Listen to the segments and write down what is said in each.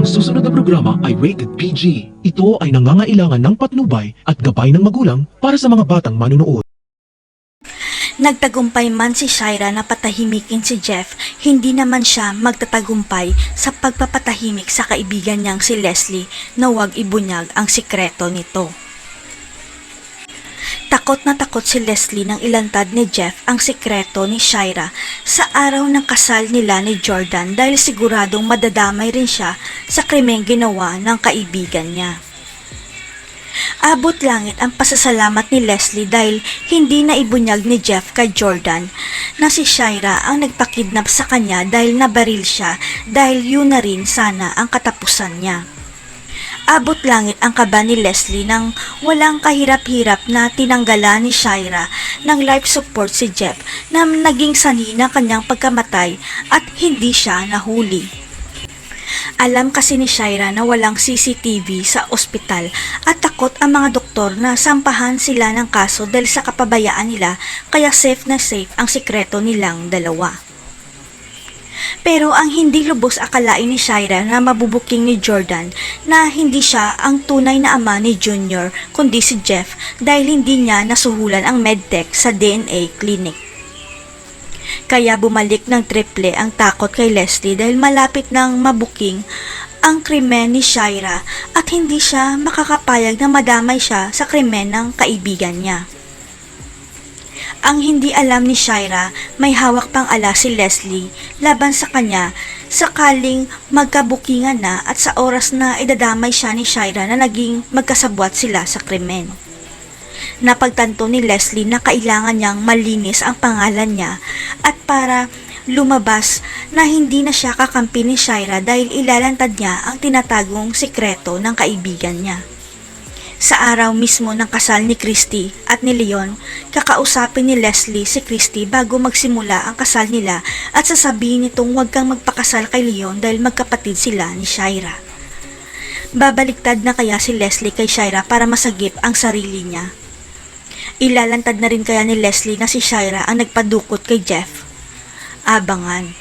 Ang susunod na programa ay rated PG. Ito ay nangangailangan ng patnubay at gabay ng magulang para sa mga batang manunood. Nagtagumpay man si Shaira na patahimikin si Jeff, hindi naman siya magtatagumpay sa pagpapatahimik sa kaibigan niyang si Leslie na huwag ibunyag ang sikreto nito. Takot na takot si Leslie nang ilantad ni Jeff ang sikreto ni Shaira sa araw ng kasal nila ni Jordan dahil siguradong madadamay rin siya sa krimeng ginawa ng kaibigan niya. Abot langit ang pasasalamat ni Leslie dahil hindi na ibunyag ni Jeff kay Jordan na si Shaira ang nagpakidnap sa kanya dahil nabaril siya dahil yun na rin sana ang katapusan niya. Abot langit ang kaba ni Leslie nang walang kahirap-hirap na tinanggalan ni Shaira ng life support si Jeff na naging sani ng kanyang pagkamatay at hindi siya nahuli. Alam kasi ni Shaira na walang CCTV sa ospital at takot ang mga doktor na sampahan sila ng kaso dahil sa kapabayaan nila kaya safe na safe ang sikreto nilang dalawa. Pero ang hindi lubos akalain ni Shaira na mabubuking ni Jordan na hindi siya ang tunay na ama ni Junior kundi si Jeff dahil hindi niya nasuhulan ang medtech sa DNA clinic. Kaya bumalik ng triple ang takot kay Leslie dahil malapit nang mabuking ang krimen ni Shaira at hindi siya makakapayag na madamay siya sa krimen ng kaibigan niya. Ang hindi alam ni Shaira, may hawak pang ala si Leslie laban sa kanya sakaling magkabukingan na at sa oras na idadamay siya ni Shaira na naging magkasabwat sila sa krimen. Napagtanto ni Leslie na kailangan niyang malinis ang pangalan niya at para lumabas na hindi na siya kakampi ni Shaira dahil ilalantad niya ang tinatagong sikreto ng kaibigan niya. Sa araw mismo ng kasal ni Christy at ni Leon, kakausapin ni Leslie si Christy bago magsimula ang kasal nila at sasabihin nitong huwag kang magpakasal kay Leon dahil magkapatid sila ni Shaira. Babaliktad na kaya si Leslie kay Shaira para masagip ang sarili niya. Ilalantad na rin kaya ni Leslie na si Shaira ang nagpadukot kay Jeff. Abangan.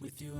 With you